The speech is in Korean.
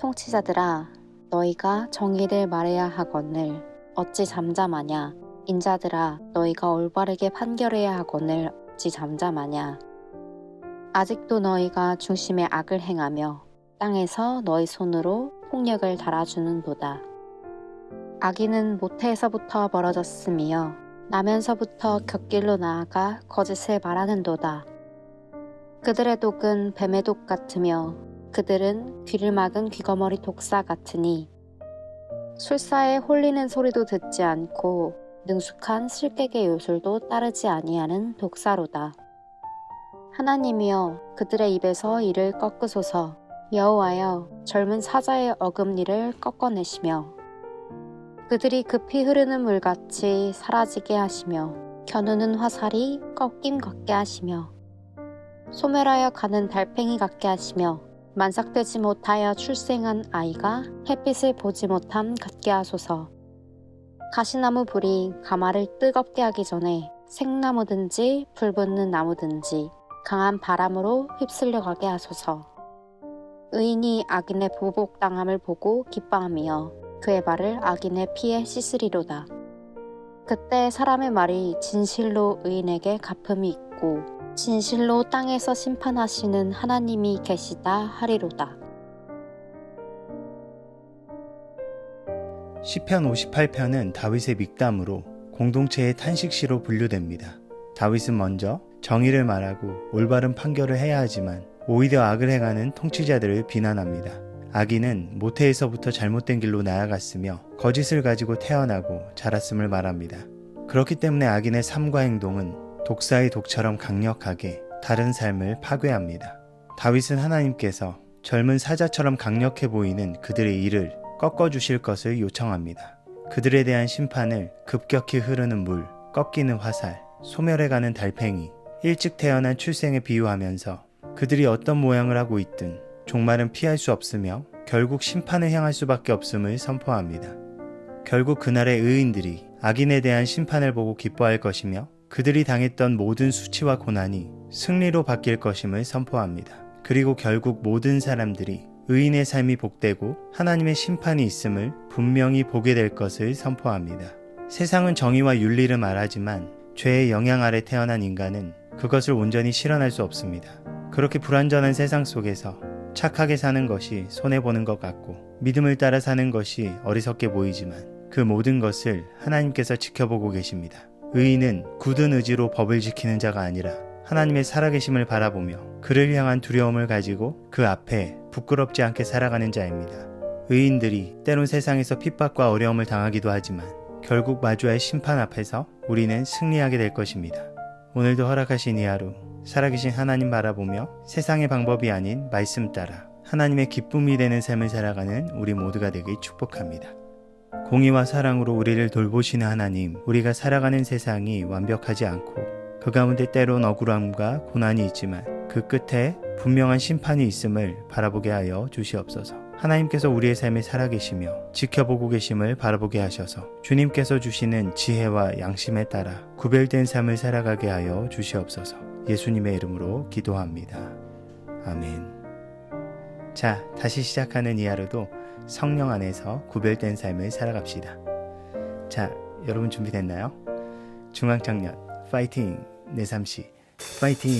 통치자들아 너희가 정의를 말해야 하거늘 어찌 잠잠하냐? 인자들아 너희가 올바르게 판결해야 하거늘 어찌 잠잠하냐? 아직도 너희가 중심에 악을 행하며 땅에서 너희 손으로 폭력을 달아주는도다. 악인은 모태에서부터 벌어졌으며 나면서부터 곁길로 나아가 거짓을 말하는도다. 그들의 독은 뱀의 독 같으며 그들은 귀를 막은 귀거머리 독사 같으니 술사에 홀리는 소리도 듣지 않고 능숙한 실객의 요술도 따르지 아니하는 독사로다. 하나님이여 그들의 입에서 이를 꺾으소서 여호와여 젊은 사자의 어금니를 꺾어내시며 그들이 급히 흐르는 물같이 사라지게 하시며 겨누는 화살이 꺾임 같게 하시며 소멸하여 가는 달팽이 같게 하시며 만삭되지 못하여 출생한 아이가 햇빛을 보지 못함 같게 하소서. 가시나무 불이 가마를 뜨겁게 하기 전에 생나무든지 불붙는 나무든지 강한 바람으로 휩쓸려 가게 하소서. 의인이 악인의 보복당함을 보고 기뻐하며 그의 발을 악인의 피에 씻으리로다. 그때 사람의 말이 진실로 의인에게 갚음이 있고 진실로 땅에서 심판하시는 하나님이 계시다 하리로다. 시편 58편은 다윗의 믹담으로 공동체의 탄식시로 분류됩니다. 다윗은 먼저 정의를 말하고 올바른 판결을 해야 하지만 오히려 악을 행하는 통치자들을 비난합니다. 악인은 모태에서부터 잘못된 길로 나아갔으며 거짓을 가지고 태어나고 자랐음을 말합니다. 그렇기 때문에 악인의 삶과 행동은 독사의 독처럼 강력하게 다른 삶을 파괴합니다. 다윗은 하나님께서 젊은 사자처럼 강력해 보이는 그들의 일을 꺾어주실 것을 요청합니다. 그들에 대한 심판을 급격히 흐르는 물, 꺾이는 화살, 소멸해가는 달팽이, 일찍 태어난 출생에 비유하면서 그들이 어떤 모양을 하고 있든 종말은 피할 수 없으며 결국 심판을 향할 수밖에 없음을 선포합니다. 결국 그날의 의인들이 악인에 대한 심판을 보고 기뻐할 것이며 그들이 당했던 모든 수치와 고난이 승리로 바뀔 것임을 선포합니다. 그리고 결국 모든 사람들이 의인의 삶이 복되고 하나님의 심판이 있음을 분명히 보게 될 것을 선포합니다. 세상은 정의와 윤리를 말하지만 죄의 영향 아래 태어난 인간은 그것을 온전히 실현할 수 없습니다. 그렇게 불완전한 세상 속에서 착하게 사는 것이 손해보는 것 같고 믿음을 따라 사는 것이 어리석게 보이지만 그 모든 것을 하나님께서 지켜보고 계십니다. 의인은 굳은 의지로 법을 지키는 자가 아니라 하나님의 살아계심을 바라보며 그를 향한 두려움을 가지고 그 앞에 부끄럽지 않게 살아가는 자입니다. 의인들이 때론 세상에서 핍박과 어려움을 당하기도 하지만 결국 마주할 심판 앞에서 우리는 승리하게 될 것입니다. 오늘도 허락하신 이 하루 살아계신 하나님 바라보며 세상의 방법이 아닌 말씀 따라 하나님의 기쁨이 되는 삶을 살아가는 우리 모두가 되길 축복합니다. 공의와 사랑으로 우리를 돌보시는 하나님, 우리가 살아가는 세상이 완벽하지 않고 그 가운데 때론 억울함과 고난이 있지만 그 끝에 분명한 심판이 있음을 바라보게 하여 주시옵소서. 하나님께서 우리의 삶에 살아계시며 지켜보고 계심을 바라보게 하셔서 주님께서 주시는 지혜와 양심에 따라 구별된 삶을 살아가게 하여 주시옵소서. 예수님의 이름으로 기도합니다. 아멘. 자, 다시 시작하는 이 하루도 성령 안에서 구별된 삶을 살아갑시다. 자, 여러분 준비됐나요? 중앙청년 파이팅 내삼시 파이팅